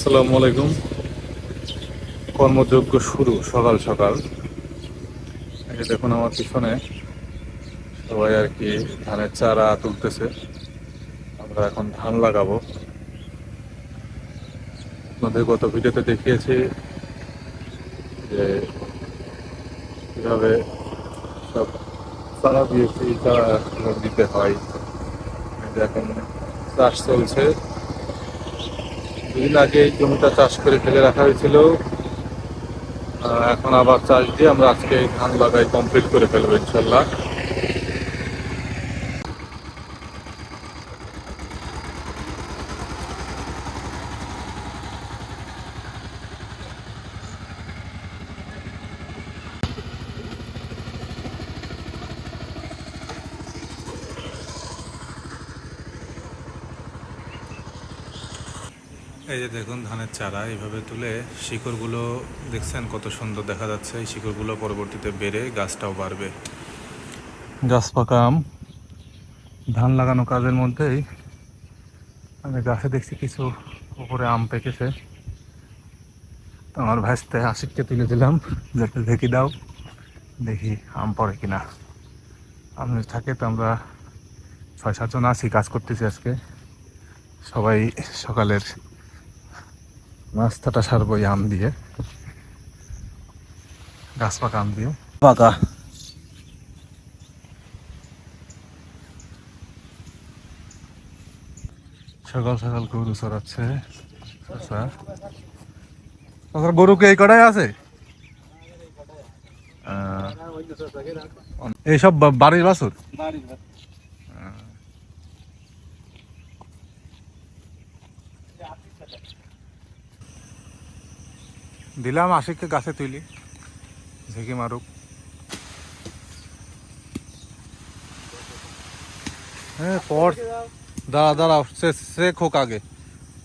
আসসালামু আলাইকুম। কর্মযোগ্য শুরু সকাল সকাল। এই দেখুন আমার পিছনে সবাই আর কি ধানের চারা তুলতেছে। আমরা এখন ধান লাগাবো। আপনাদের গত ভিডিওতে দেখিয়েছি যে কীভাবে সব চারা দিয়েছি, চারা দিতে হয়। এখন চাষ চলছে। দুদিন আগে জমিটা চাষ করে ফেলে রাখা হয়েছিল। এখন আবার চাষ দিয়ে আমরা আজকে ধান লাগাই কমপ্লিট করে ফেলব ইনশাল্লাহ এই যে দেখুন ধানের চারা, এইভাবে তুলে শিকড়গুলো দেখছেন কত সুন্দর দেখা যাচ্ছে। এই শিকড়গুলো পরবর্তীতে বেড়ে গাছটাও বাড়বে। গাছ পাকা আম, ধান লাগানো কাজের মধ্যেই আমি গাছে দেখছি কিছু উপরে আম পেকেছে। আমার ভাইসতে আশিককে তুলে দিলাম, যাতে ঢেকে দাও, দেখি আম পড়ে কিনা। আম থাকে তো আমরা ছয় সাতজন আছি, কাজ করতেছি আজকে। সবাই সকালের নাস্তাটা সারবো এই আম দিয়ে। গাছ পাকা আম দিয়ে পাকা। সকাল সকাল গরু চড়াচ্ছে আচ্ছা গরু কি এই কটাই আছে? আহ, এইসব বাড়ির বাছুর? দিলাম আশিককে গাছে তুলি ঝেঁকে মারুক। হ্যাঁ পর দাঁড়া দাঁড়াও সে সে খোক আগে।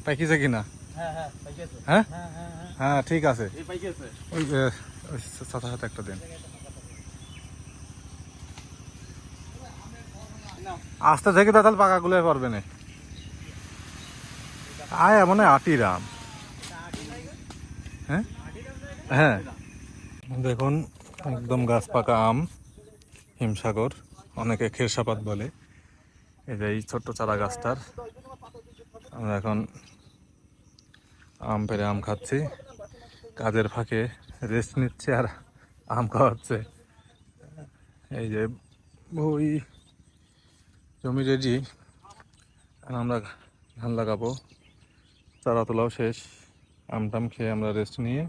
পাইকিছে কিনা? হ্যাঁ হ্যাঁ ঠিক আছে। ওই সাথে সাথে একটা দেন। আস্তে থেকে তো তাহলে পাকাগুলো পারবে না। আয় এমন আটি রাম হ্যাঁ? হ্যাঁ। দেখুন, একদম গাছ পাকা আম, হিমসাগর, অনেকে খেরসাপাত বলে। এই যে এই ছোট্ট চারা গাছটার, আমরা এখন আম পেরে আম খাচ্ছি। কাজের ফাঁকে রেস্ট নিচ্ছে আর আম খাওয়াচ্ছে। এই যে ওই জমি রেডি আমরা ধান লাগাবো। চারা তোলাও শেষ। আম টাম খেয়ে আমরা রেস্ট নিয়ে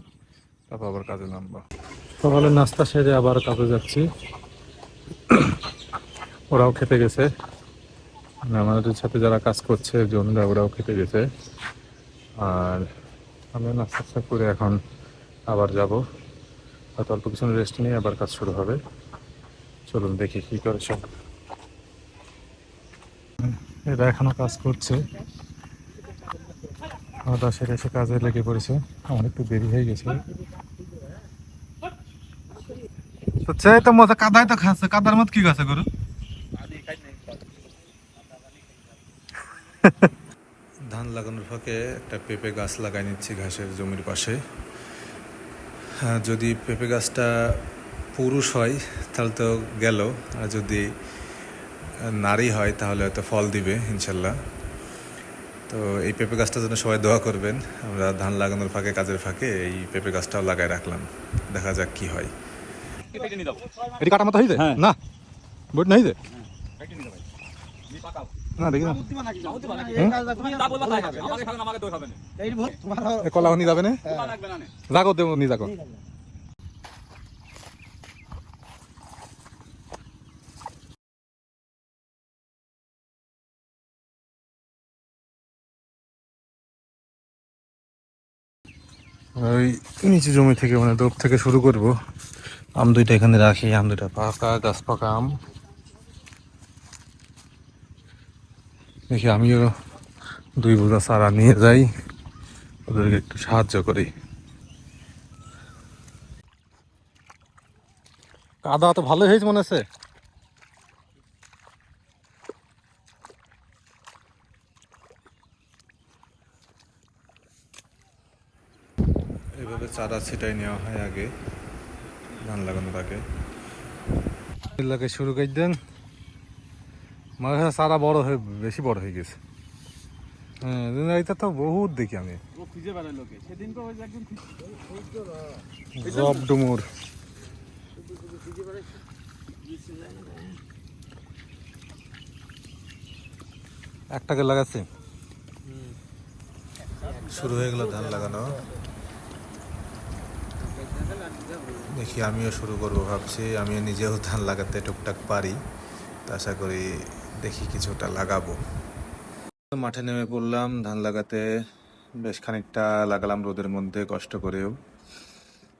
তারপর আবার কাজে নামবো। সকালে নাস্তা সেরে আবার কাজে যাচ্ছি। ওরাও খেতে গেছে। মানে আমাদের সাথে যারা কাজ করছে জমিরা ওরাও খেতে গেছে। আর আমরা নাস্তা করে এখন আবার যাব। হয়তো অল্প কিছু রেস্ট নিয়ে আবার কাজ শুরু হবে। চলুন দেখি কি করে সব এরা এখনও কাজ করছে। খাওয়া সেরে এসে কাজে লেগে পড়েছে। আমার একটু দেরি হয়ে গেছে। তো সে তো মজা, কাদায় তো খাচ্ছে। কাদার মত কি গাছে গরু? ধান লাগানোর ফাঁকে একটা পেঁপে গাছ লাগাই নিচ্ছি ঘাসের জমির পাশে। হ্যাঁ যদি পেঁপে গাছটা পুরুষ হয়, তাহলে তো গেল। আর যদি নারী হয়, তাহলে হয়তো ফল দিবে, ইনশাল্লাহ। তো এই পেঁপে গাছটার জন্য সবাই দোয়া করবেন। আমরা ধান লাগানোর ফাঁকে কাজের ফাঁকে এই পেঁপে গাছটাও লাগাই রাখলাম। দেখা যাক কি হয়। এটি কাটা মতো হয়েছে হ্যাঁ। না? বুট না হয়েছে না দেখি না। কলা নিয়ে যাবে না? যাগো দেবো নিয়ে যাগো ওই নিচে জমি থেকে মানে দোপ থেকে শুরু করব। আম দুইটা এখানে রাখি, আম দুইটা পাকা, গাছ পাকা আম। দেখি আমিও দুই বোঝা চারা নিয়ে যাই, ওদেরকে একটু সাহায্য করি। কাদা তো ভালো হয়েছে মনে হচ্ছে। এভাবে চারা ছিটাই নেওয়া হয় আগে ধান লাগানোর আগে। এলাকায় শুরু করে দেন। মাঝে চারা বড় হয়ে বেশি বড় হয়ে গেছে। হ্যাঁ এটা তো বহুত দেখি আমি। জব ডুমুর। একটাকে লাগাচ্ছে। শুরু হয়ে গেল ধান লাগানো। দেখি আমিও শুরু করব ভাবছি। আমিও নিজেও ধান লাগাতে টুকটাক পারি, তা আশা করি দেখি কিছুটা লাগাবো। মাঠে নেমে পড়লাম, ধান লাগাতে বেশ খানিকটা লাগালাম রোদের মধ্যে, কষ্ট করেও।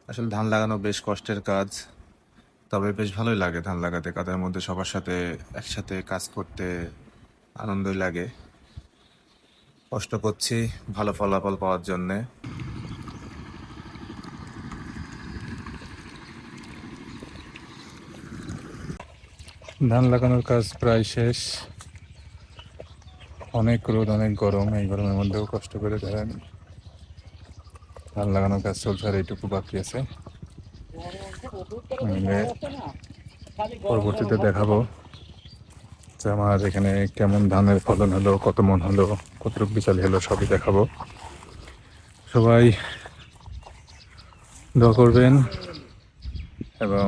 আসলে ধান লাগানো বেশ কষ্টের কাজ, তবে বেশ ভালোই লাগে ধান লাগাতে, কাদের মধ্যে সবার সাথে একসাথে কাজ করতে আনন্দই লাগে। কষ্ট করছি, ভালো ফলাফল পাওয়ার জন্যে। ধান লাগানোর কাজ প্রায় শেষ। অনেক রোদ, অনেক গরম, এই গরমের মধ্যেও কষ্ট করে ধরেন ধান লাগানোর কাজ চলছে আর এইটুকু বাকি আছে। পরবর্তীতে দেখাবো যে আমার এখানে কেমন ধানের ফলন হলো, কত মন হলো, কতটুকু বিচালি হলো, সবই দেখাবো। সবাই দোয়া করবেন এবং